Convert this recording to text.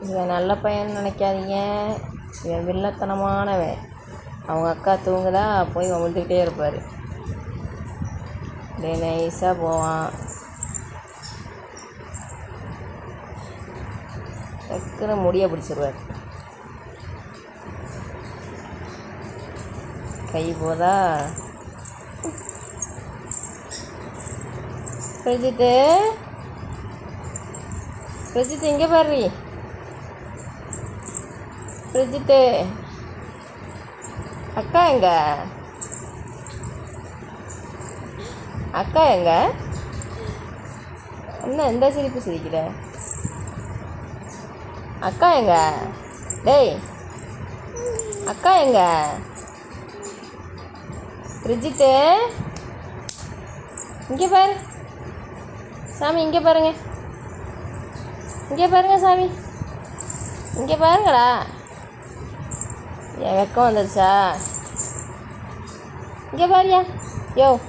இவன் நல்ல பையன் நினைக்காதீங்க. இவன் வில்லத்தனமானவன். அவங்க அக்கா தூங்குதா போய் வந்துக்கிட்டே இருப்பார். அப்படியே நைஸாக போவான். டக்குன்னு முடிய பிடிச்சிருவார். கை போதா? பிரஜித்து? பிரஜித் எங்கே பாரு. பிரஜித்து. அக்கா எங்க? அக்கா எங்க? என்ன எந்த சிரிப்பு சிரிக்கிற? அக்கா எங்க? டேய் அக்கா எங்க? பிரிஜித்து. இங்கே பாரு. சாமி இங்கே பாருங்க. இங்கே பாருங்க சாமி. இங்கே பாருங்களா வெக்கம் வந்துருச்சா? இங்கே பாரியா. யோ.